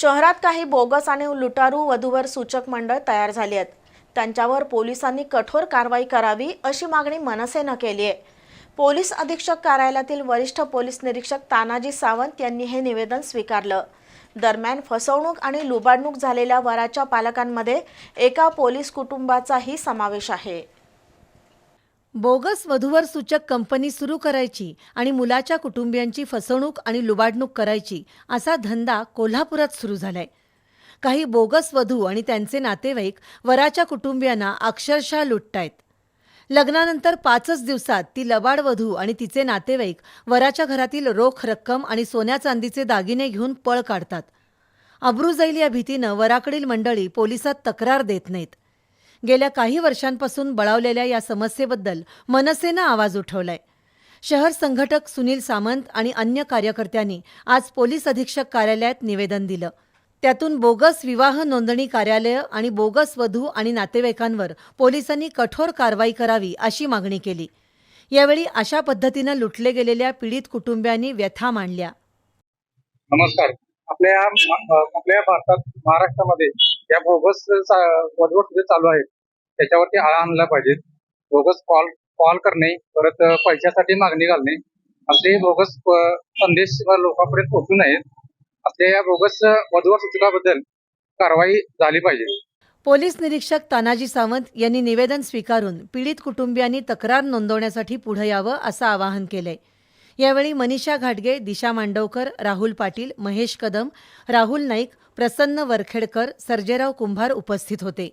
शहरात काही बोगस आणि लुटारू वधूवर सूचक मंडळ तयार झाली आहेत. त्यांच्यावर पोलिसांनी कठोर कारवाई करावी अशी मागणी मनसेनं केली आहे. पोलीस अधीक्षक कार्यालयातील वरिष्ठ पोलीस निरीक्षक तानाजी सावंत यांनी हे निवेदन स्वीकारलं. दरम्यान फसवणूक आणि लुबाडणूक झालेल्या वराच्या पालकांमध्ये एका पोलीस कुटुंबाचाही समावेश आहे. बोगस वधूवर सूचक कंपनी सुरू करायची आणि मुलाच्या कुटुंबियांची फसवणूक आणि लुबाडणूक करायची असा धंदा कोल्हापुरात सुरू झालाय. काही बोगस वधू आणि त्यांचे नातेवाईक वराच्या कुटुंबियांना अक्षरशः लुटतायत. लग्नानंतर पाचच दिवसात ती लबाड वधू आणि तिचे नातेवाईक वराच्या घरातील रोख रक्कम आणि सोन्या चांदीचे दागिने घेऊन पळ काढतात. अब्रू जाईल या भीतीनं वराकडील मंडळी पोलिसात तक्रार देत नाहीत. गेल्या काही वर्षांपासून बळावलेल्या या समस्येबद्दल मनसेनं आवाज उठवलाय. शहर संघटक सुनील सामंत आणि अन्य कार्यकर्त्यांनी आज पोलीस अधीक्षक कार्यालयात निवेदन दिलं. त्यातून बोगस विवाह नोंदणी कार्यालय आणि बोगस वधू आणि नातेवाईकांवर पोलिसांनी कठोर कारवाई करावी अशी मागणी केली. यावेळी अशा पद्धतीनं लुटले गेलेल्या पीडित कुटुंबियांनी व्यथा मांडल्या. नमस्कार. आपल्या आपल्या भारतात महाराष्ट्रामध्ये या बोगस वधवट जे चालू आहेत. त्याच्यावरती आळा आणला पाहिजे. बोगस कॉल कॉल करणे परत पैशासाठी मागणी घालणे. असे बोगस संदेश लोकांपर्यंत पोहोचू नयेत आपल्या या बोगस वधवट सूचकाबद्दल कारवाई झाली पाहिजे. पोलीस निरीक्षक तानाजी सावंत यांनी निवेदन स्वीकारून पीडित कुटुंबियांनी तक्रार नोंदवण्यासाठी पुढे यावं असं आवाहन केलंय. यावेळी मनीषा घाटगे दिशा मांडवकर राहुल पाटील महेश कदम राहुल नाईक प्रसन्न वरखेडकर सर्जेराव कुंभार उपस्थित होते.